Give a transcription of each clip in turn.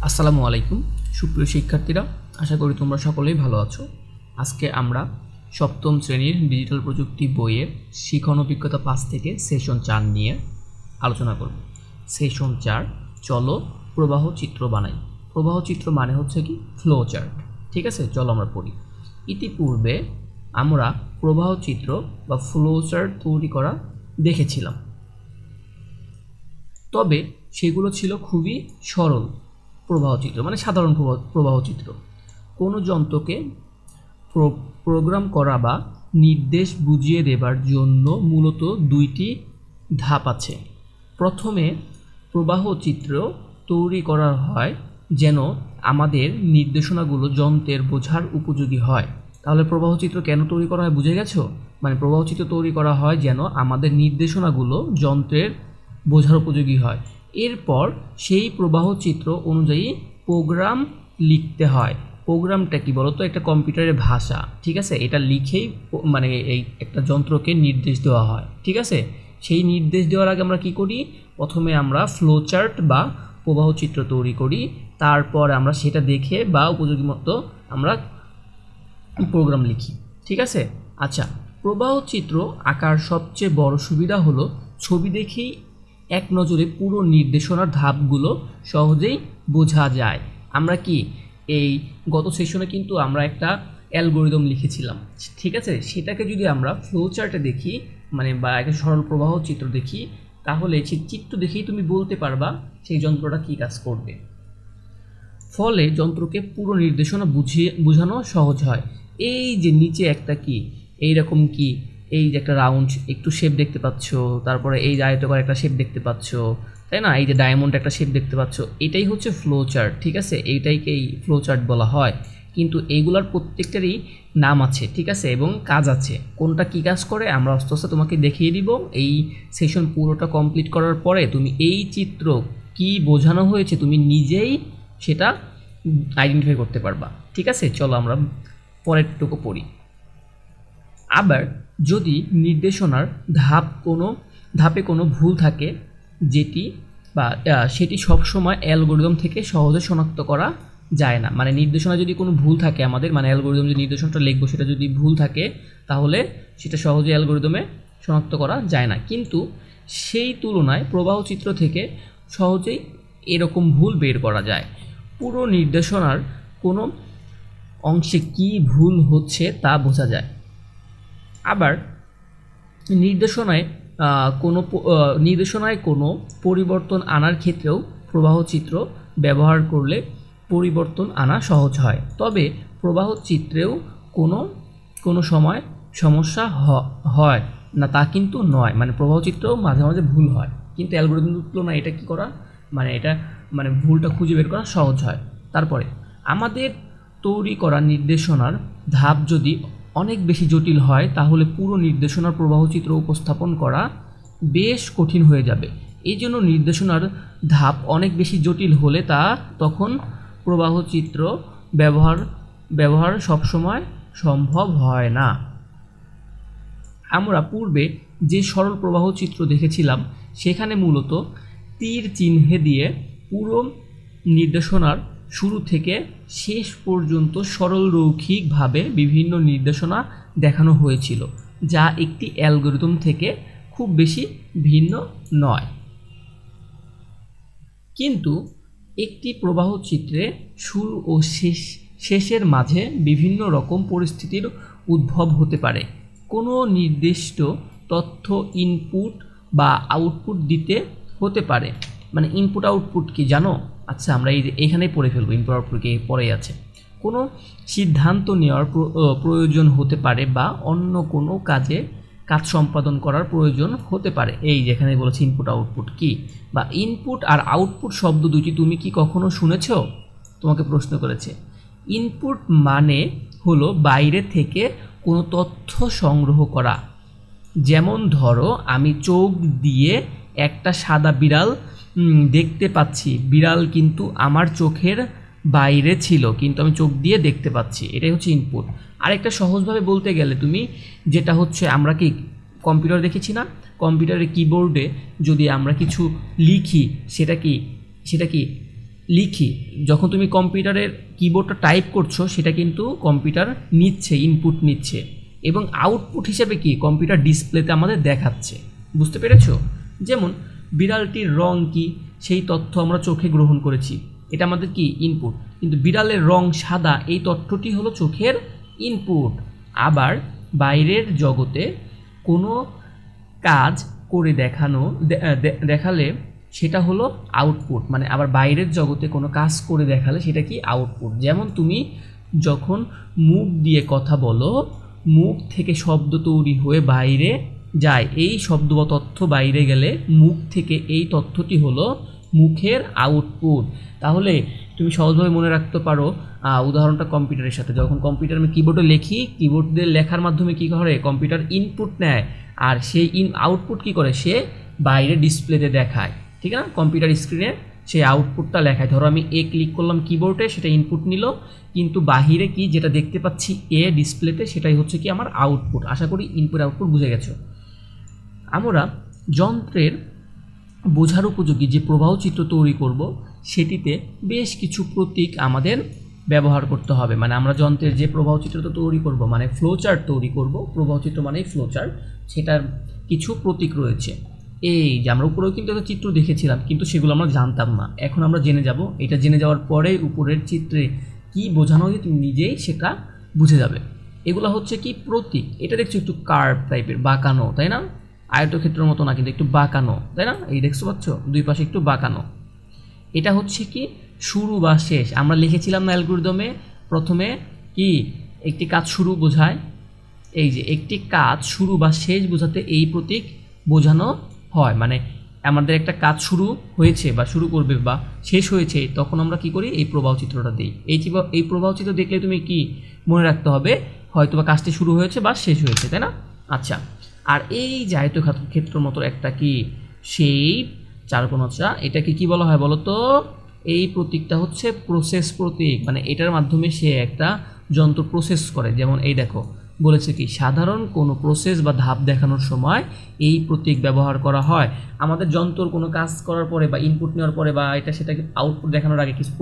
আসসালামু আলাইকুম। সুপ্রিয় শিক্ষার্থীরা, আশা করি তোমরা সকলেই ভালো আছো। আজকে আমরা সপ্তম শ্রেণির ডিজিটাল প্রযুক্তি বইয়ের শিখন অভিজ্ঞতা পাঁচ থেকে সেশন চার নিয়ে আলোচনা করব। সেশন চার, চলো প্রবাহ চিত্র বানাই। প্রবাহ চিত্র মানে হচ্ছে কি? ফ্লো চার্ট ঠিক আছে? চলো আমরা পড়ি। ইতিপূর্বে আমরা প্রবাহ চিত্র বা ফ্লো চার্ট তৈরি করা দেখেছিলাম। তবে সেগুলো ছিল খুবই সরল। প্রবাহ চিত্র মানে সাধারণ প্রবাহ চিত্র কোনো যন্ত্রকে প্রোগ্রাম করা বা নির্দেশ বুঝিয়ে দেবার জন্য মূলত দুইটি ধাপ আছে। প্রথমে প্রবাহ চিত্র তৈরি করা হয় যেন আমাদের নির্দেশনাগুলো যন্ত্রের বোঝার উপযোগী হয়। তাহলে প্রবাহ চিত্র কেন তৈরি করা হয় বুঝে গেছো? মানে প্রবাহ চিত্র তৈরি করা হয় যেন আমাদের নির্দেশনাগুলো যন্ত্রের বোঝার উপযোগী হয়। এরপর সেই প্রবাহ চিত্র অনুযায়ী প্রোগ্রাম লিখতে হয়। প্রোগ্রামটা কি বলতো? একটা কম্পিউটারের ভাষা, ঠিক আছে? এটা লিখেই মানে এই একটা যন্ত্রকে নির্দেশ দেওয়া হয়, ঠিক আছে? সেই নির্দেশ দেওয়ার আগে আমরা কি করি? প্রথমে আমরা ফ্লো চার্ট বা প্রবাহ চিত্র তৈরি করি। তারপর আমরা সেটা দেখে বা উপযোগী মতো আমরা প্রোগ্রাম লিখি, ঠিক আছে? আচ্ছা প্রবাহ চিত্র আঁকার সবচেয়ে বড় সুবিধা হলো ছবি দেখেই এক নজরে পুরো নির্দেশনার ধাপগুলো সহজেই বোঝা যায়। আমরা কি এই গত সেশনে কিন্তু আমরা একটা অ্যালগোরিদম লিখেছিলাম, ঠিক আছে? সেটাকে যদি আমরা ফ্লো চার্টে দেখি মানে বা একটা সরল প্রবাহ চিত্র দেখি, তাহলে সেই চিত্র দেখেই তুমি বলতে পারবা সেই যন্ত্রটা কী কাজ করবে। ফলে যন্ত্রকে পুরো নির্দেশনা বুঝিয়ে, বোঝানো সহজ হয়। এই যে নিচে একটা কি এই রকম কি এই যে একটা রাউন্ড একটু শেপ দেখতে পাচ্ছ, তারপরে এই যে আয়তকার একটা শেপ দেখতে পাচ্ছ, তাই না? এই যে ডায়মন্ড একটা শেপ দেখতে পাচ্ছ, এটাই হচ্ছে ফ্লো চার্ট ঠিক আছে? এইটাইকে এই ফ্লো চার্ট বলা হয়। কিন্তু এইগুলার প্রত্যেকটারই নাম আছে, ঠিক আছে? এবং কাজ আছে। কোনটা কী কাজ করে, আমরা আস্তে আস্তে তোমাকে দেখিয়ে দিব। এই সেশন পুরোটা কমপ্লিট করার পরে তুমি এই চিত্র কি বোঝানো হয়েছে, তুমি নিজেই সেটা আইডেন্টিফাই করতে পারবা। ঠিক আছে? চলো আমরা পরেরটুকু পড়ি। আবার যদি নির্দেশনার ধাপ কোনো, ধাপে কোনো ভুল থাকে, যেটি বা সেটি সবসময় অ্যালগোরিদম থেকে সহজে শনাক্ত করা যায় না। মানে নির্দেশনা যদি কোনো ভুল থাকে আমাদের মানে অ্যালগোরিদম যে নির্দেশনটা লিখব সেটা যদি ভুল থাকে, তাহলে সেটা সহজে অ্যালগোরিদমে শনাক্ত করা যায় না। কিন্তু সেই তুলনায় প্রবাহ চিত্র থেকে সহজেই এরকম ভুল বের করা যায়। পুরো নির্দেশনার কোনো অংশে কী ভুল হচ্ছে তা বোঝা যায়। আবার নির্দেশনায় কোনো নির্দেশনায় কোনো পরিবর্তন আনার ক্ষেত্রেও প্রবাহ চিত্র ব্যবহার করলে পরিবর্তন আনা সহজ হয়। তবে প্রবাহ চিত্রেও কোনো কোনো সময় সমস্যা হয় না, তা কিন্তু নয়। মানে প্রবাহ চিত্রেও মাঝে মাঝে ভুল হয়। কিন্তু অ্যালগোরিদম তুলনায় এটা কী করা? মানে এটা মানে ভুলটা খুঁজে বের করা সহজ হয়। তারপরে, আমাদের তৈরি করা নির্দেশনার ধাপ যদি অনেক বেশি জটিল হয়, তাহলে পুরো নির্দেশনার প্রবাহ চিত্র উপস্থাপন করা বেশ কঠিন হয়ে যাবে। এই জন্য নির্দেশনার ধাপ অনেক বেশি জটিল হলে তা তখন প্রবাহ চিত্র ব্যবহার ব্যবহার সবসময় সম্ভব হয় না। আমরা পূর্বে যে সরল প্রবাহ চিত্র দেখেছিলাম, সেখানে মূলত তীর চিহ্নে দিয়ে পুরো নির্দেশনার শুরু থেকে শেষ পর্যন্ত সরল রৈখিকভাবে বিভিন্ন নির্দেশনা দেখানো হয়েছিল, যা একটি অ্যালগোরিদম থেকে খুব বেশি ভিন্ন নয়। কিন্তু একটি প্রবাহ চিত্রে শুরু ও শেষ, শেষের মাঝে বিভিন্ন রকম পরিস্থিতির উদ্ভব হতে পারে। কোনো নির্দিষ্ট তথ্য ইনপুট বা আউটপুট দিতে হতে পারে। মানে ইনপুট আউটপুট কি জানো? আচ্ছা আমরা এই এখানেই পড়ে ফেলব ইনপুট আউটপুট কি পরেই আছে। কোনো সিদ্ধান্ত নেওয়ার প্রয়োজন হতে পারে বা অন্য কোনো কাজে কাজ সম্পাদন করার প্রয়োজন হতে পারে। এই যেখানে বলেছে ইনপুট আউটপুট কি? বা ইনপুট আর আউটপুট শব্দ দুটি তুমি কি কখনো শুনেছ? তোমাকে প্রশ্ন করেছে। ইনপুট মানে হলো বাইরে থেকে কোনো তথ্য সংগ্রহ করা। যেমন ধরো, আমি চোখ দিয়ে একটা সাদা বিড়াল দেখতে পাচ্ছি। বিড়াল কিন্তু আমার চোখের বাইরে ছিল, কিন্তু আমি চোখ দিয়ে দেখতে পাচ্ছি। এটাই হচ্ছে ইনপুট আরেকটা সহজভাবে বলতে গেলে তুমি, যেটা হচ্ছে আমরা কি কম্পিউটার দেখেছি না? কম্পিউটারের কিবোর্ডে যদি আমরা কিছু লিখি, সেটা কি সেটা কি, লিখি। যখন তুমি কম্পিউটারের কিবোর্ডটা টাইপ করছ, সেটা কিন্তু কম্পিউটার নিচ্ছে ইনপুট নিচ্ছে। এবং আউটপুট হিসেবে কি কম্পিউটার ডিসপ্লেতে আমাদের দেখাচ্ছে। বুঝতে পেরেছ? যেমন বিড়ালটির রং কি? সেই তথ্য আমরা চোখে গ্রহণ করেছি। এটা আমাদের কি? ইনপুট কিন্তু বিড়ালের রং সাদা, এই তথ্যটি হলো চোখের ইনপুট আবার বাইরের জগতে কোনো কাজ করে দেখানো দেখালে সেটা হলো আউটপুট মানে আবার বাইরের জগতে কোনো কাজ করে দেখালে সেটা কি? আউটপুট যেমন তুমি যখন মুখ দিয়ে কথা বলো, মুখ থেকে শব্দ তৈরি হয়ে বাইরে যায়। এই শব্দ বা তথ্য বাইরে গেলে মুখ থেকে এই তথ্যটি হলো মুখের আউটপুট তাহলে তুমি সহজভাবে মনে রাখতে পারো উদাহরণটা কম্পিউটারের সাথে। যখন কম্পিউটার আমি কিবোর্ডে লিখি কিবোর্ড দিয়ে লেখার মাধ্যমে কী করে? কম্পিউটার ইনপুট নেয়। আর সেই ইন আউটপুট কী করে? সে বাইরে ডিসপ্লেতে দেখায়। ঠিক আছে না? কম্পিউটার স্ক্রিনে সেই আউটপুটটা লেখায়। ধরো আমি এ ক্লিক করলাম কিবোর্ডে সেটা ইনপুট নিল। কিন্তু বাহিরে কি যেটা দেখতে পাচ্ছি এ ডিসপ্লেতে সেটাই হচ্ছে কি আমার আউটপুট আশা করি ইনপুট আউটপুট বুঝে গেছো। আমরা যন্ত্রের বোঝার উপযোগী যে প্রবাহ চিত্র তৈরি করব, সেটিতে বেশ কিছু প্রতীক আমাদের ব্যবহার করতে হবে। মানে আমরা যন্ত্রের যে প্রবাহ চিত্রটা তৈরি করব মানে ফ্লো চার্ট তৈরি করব, প্রবাহ চিত্র মানেই ফ্লো চার্ট সেটার কিছু প্রতীক রয়েছে। এই যে আমরা উপরেও কিন্তু একটা চিত্র দেখেছিলাম, কিন্তু সেগুলো আমরা জানতাম না। এখন আমরা জেনে যাব, এটা জেনে যাওয়ার পরে উপরের চিত্রে কি বোঝানো হয়েছে তুমি নিজেই সেটা বুঝে যাবে। এগুলো হচ্ছে কি প্রতীক। এটা দেখছ একটু কার্ভ টাইপের বাঁকানো, তাই না? আয়তক্ষেত্রের মতো না, কিন্তু একটু বাঁকানো, তাই না? এই দেখতে পাচ্ছ? দুই পাশে একটু বাঁকানো। এটা হচ্ছে কি? শুরু বা শেষ। আমরা লিখেছিলাম না অ্যালগোরিদমে, প্রথমে কি? একটি কাজ শুরু বোঝায়। এই যে, একটি কাজ শুরু বা শেষ বোঝাতে এই প্রতীক বোঝানো হয়। মানে আমাদের একটা কাজ শুরু হয়েছে বা শুরু করবে বা শেষ হয়েছে, তখন আমরা কি করি? এই প্রবাহ চিত্রটা দিই। এই এই প্রবাহ চিত্র দেখলে তুমি কি মনে রাখতে হবে? হয়তো বা কাজটি শুরু হয়েছে বা শেষ হয়েছে, তাই না? আচ্ছা। আর এই জায়িত ক্ষেত্র মতো একটা কি সেই চারকোনাচা এটাকে কি বলা হয় বলো তো এই প্রতীকটা হচ্ছে প্রসেস প্রতীক মানে এটার মাধ্যমে সে একটা যন্ত্র প্রসেস করে। যেমন এই দেখো, বলেছে কি, সাধারণ কোনো প্রসেস বা ধাপ দেখানোর সময় এই প্রতীক ব্যবহার করা হয়। আমাদের যন্ত্রর কোনো কাজ করার পরে বা ইনপুট নেওয়ার পরে বা এটা সেটাকে আউটপুট দেখানোর আগে কিছু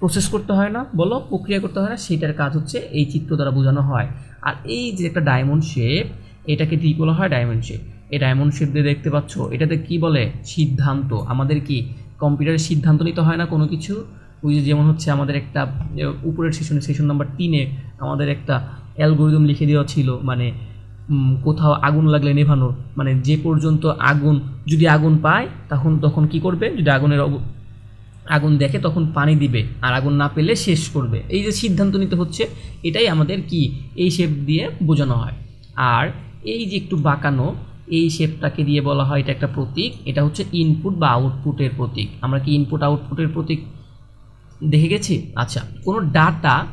প্রসেস করতে হয় না? বলো, প্রক্রিয়া করতে হয় না? সেটার কাজ হচ্ছে এই চিত্র দ্বারা বোঝানো হয়। আর এই যে একটা ডায়মন্ড শেপ এটাকে কী বলা হয় ডায়মন্ড শেপ এই ডায়মন্ড শেপ দিয়ে দেখতে পাচ্ছ, এটাতে কি বলে? সিদ্ধান্ত। আমাদের কি কম্পিউটারের সিদ্ধান্ত নিতে হয় না কোনো কিছু? ওই যে যেমন হচ্ছে আমাদের একটা উপরের সেশনে সেশন নাম্বার তিনে আমাদের একটা অ্যালগোরিদম লিখে দেওয়া ছিল মানে কোথাও আগুন লাগলে নেভানোর মানে যে পর্যন্ত আগুন, যদি আগুন পায়, তখন তখন কি করবে? যদি আগুনের আগুন দেখে, তখন পানি দিবে। আর আগুন না পেলে শেষ করবে। এই যে সিদ্ধান্ত নিতে হচ্ছে, এটাই আমাদের কি এই শেপ দিয়ে বোঝানো হয়। আর এই যে একটু বাঁকানো, এই শেপটাকে দিয়ে বলা হয়, এটা একটা প্রতীক। এটা হচ্ছে ইনপুট বা আউটপুটের প্রতীক। আমরা কি ইনপুট আউটপুটের প্রতীক দেখে গেছি? আচ্ছা কোনো ডাটা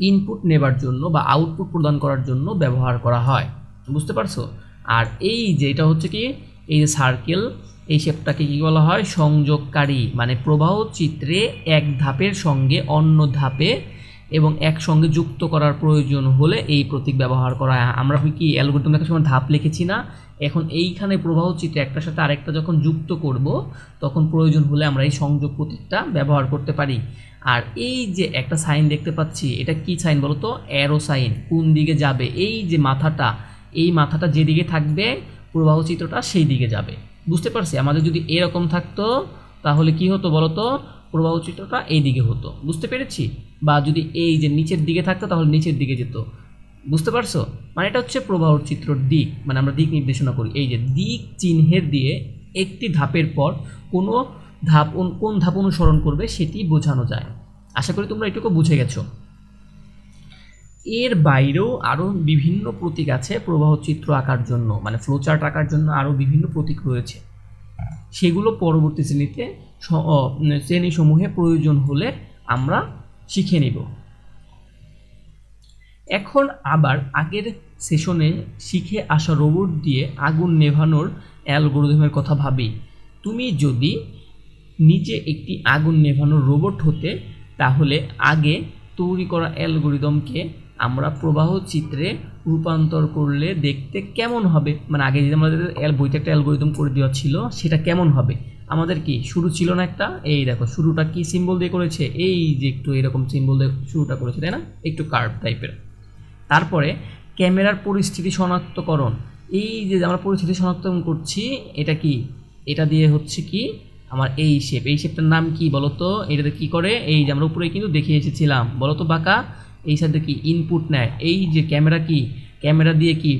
ইনপুট নেবার জন্য বা আউটপুট প্রদান করার জন্য ব্যবহার করা হয়। বুঝতে পারছ? আর এই যে, এটা হচ্ছে কি? এই যে সার্কেল এই শেপটাকে কী বলা হয়? সংযোগকারী মানে প্রবাহ চিত্রে এক ধাপের সঙ্গে অন্য ধাপে এবং একসঙ্গে যুক্ত করার প্রয়োজন হলে এই প্রতীক ব্যবহার করা হয়। আমরা কি অ্যালগোরিদম দেখার সময় ধাপ লিখেছি না? এখন এইখানে প্রবাহ চিত্র একটার সাথে আরেকটা যখন যুক্ত করব, তখন প্রয়োজন হলে আমরা এই সংযোগ প্রতীকটা ব্যবহার করতে পারি। আর এই যে একটা সাইন দেখতে পাচ্ছি, এটা কি সাইন বলো তো অ্যারো সাইন। কোন দিকে যাবে? এই যে মাথাটা, এই মাথাটা যেদিকে থাকবে, প্রবাহ চিত্রটা সেই দিকে যাবে। বুঝতে পারছি? আমাদের যদি এরকম থাকতো, তাহলে কি হতো বলো তো প্রবাহ চিত্রটা এই দিকে হতো। বুঝতে পেরেছি? বা যদি এই যে নিচের দিকে থাকতো, তাহলে নিচের দিকে যেত। বুঝতে পারছ? মানে এটা হচ্ছে প্রবাহ চিত্রর দিক। মানে আমরা দিক নির্দেশনা করি। এই যে দিক চিহ্নের দিয়ে একটি ধাপের পর কোনো ধাপ কোন ধাপ অনুসরণ করবে সেটি বোঝানো যায়। আশা করি তোমরা এটুকু বুঝে গেছো। এর বাইরেও আরও বিভিন্ন প্রতীক আছে প্রবাহ চিত্র আঁকার জন্য। মানে ফ্লোচার্ট আঁকার জন্য আরও বিভিন্ন প্রতীক রয়েছে। সেগুলো পরবর্তী শ্রেণীতে শ্রেণীসমূহে প্রয়োজন হলে আমরা শিখে নিব। এখন আবার আগের সেশনে শিখে আসা রোবট দিয়ে আগুন নেভানোর অ্যালগোরিদমের কথা ভাবি। তুমি যদি নিজে একটি আগুন নেভানোর রোবট হতে, তাহলে আগে তৈরি করা অ্যালগোরিদমকে আমরা প্রবাহ চিত্রে রূপান্তর করলে দেখতে কেমন হবে? মানে আগে যদি আমাদের বইতে একটা অ্যালগোরিদম করে দেওয়া ছিল, সেটা কেমন হবে? আমাদের কি? শুরু ছিল না একটা? এই দেখো, শুরুটা কি সিম্বল দিয়ে করেছে? এই যে একটু এরকম সিম্বল দিয়ে শুরুটা করেছে, তাই না? একটু কার্ভ টাইপের তারপরে ক্যামেরার পরিস্থিতি শনাক্তকরণ। এই যে আমরা পরিস্থিতি শনাক্তকরণ করছি, এটা কি? এটা দিয়ে হচ্ছে কি? আমার এই শেপ এই শেপটার নাম কি বলো তো এটাতে কি করে? এই যে আমরা উপরে কিন্তু দেখে এসেছিলাম। বলো তো বাঁকা, এই সাইডে কি ইনপুট নেয়। এই যে ক্যামেরা কি? ক্যামেরা দিয়ে কি?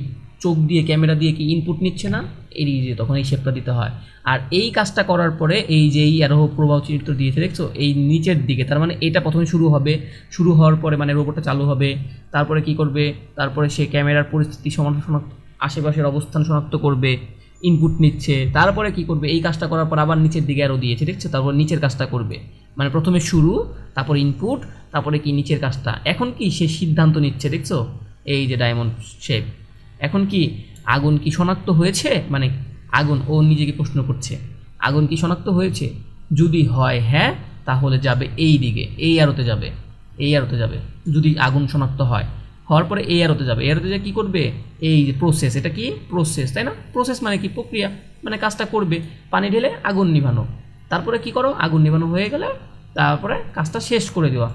চোখ দিয়ে ক্যামেরা দিয়ে কি ইনপুট নিচ্ছে না? এই যে তখন এই শেপটা দিতে হয়। আর এই কাজটা করার পরে এই যে এই আরোহ প্রবাহ চিত্র দিয়েছে, দেখছ? এই নিচের দিকে, তার মানে এটা প্রথমে শুরু হবে। শুরু হওয়ার পরে মানে রোবটটা চালু হবে। তারপরে কি করবে? তারপরে সে ক্যামেরার পরিস্থিতি সমান শনাক্ত আশেপাশের অবস্থান শনাক্ত করবে ইনপুট নিচ্ছে। তারপরে কি করবে? এই কাজটা করার পর আবার নিচের দিকে আরও দিয়েছে, দেখছ? তারপর নিচের কাজটা করবে। মানে প্রথমে শুরু, তারপর ইনপুট তারপরে কি নিচের কাজটা। এখন কি সে সিদ্ধান্ত নিচ্ছে, দেখছ? এই যে ডায়মন্ড শেপ এখন কি আগুন কি শনাক্ত হয়েছে? মানে আগুন, ও নিজেকে প্রশ্ন করছে। আগুন কি শনাক্ত হয়েছে? যদি হয় হ্যাঁ তাহলে যাবে এই দিকে, এই আরোতে যাবে, এই আরোতে যাবে। যদি আগুন শনাক্ত হয়, হওয়ার পরে এই আরোতে যাবে। এই আরোতে যা কী করবে? এই যে প্রসেস এটা কি? প্রসেস তাই না? প্রসেস মানে কি? প্রক্রিয়া। মানে কাজটা করবে। পানি ঢেলে আগুন নিভানো। তারপরে কি করো? আগুন নিভানো হয়ে গেলে তারপরে কাজটা শেষ করে দেওয়া।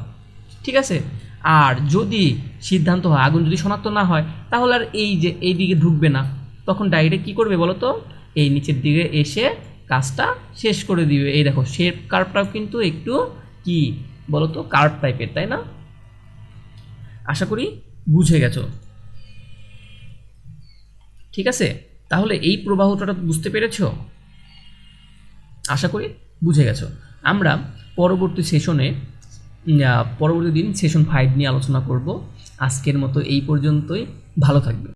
ঠিক আছে? আর যদি সিদ্ধান্ত হয়, আগুন যদি শনাক্ত না হয়, তাহলে আর এই যে এই দিকে ঢুকবে না। তখন ডাইরেক্ট কী করবে বলো তো? এই নিচের দিকে এসে কাজটা শেষ করে দিবে। এই দেখো শেপ কার্ভটাও কিন্তু একটু কি বলো তো? কার্ভ টাইপের তাই না? আশা করি বুঝে গেছো। ঠিক আছে? তাহলে এই প্রবাহটা বুঝতে পেরেছ? আশা করি বুঝে গেছো। আমরা পরবর্তী সেশনে পরবর্তী দিন সেশন ফাইভ নিয়ে আলোচনা করব। আজকের মতো এই পর্যন্তই। ভালো থাকবে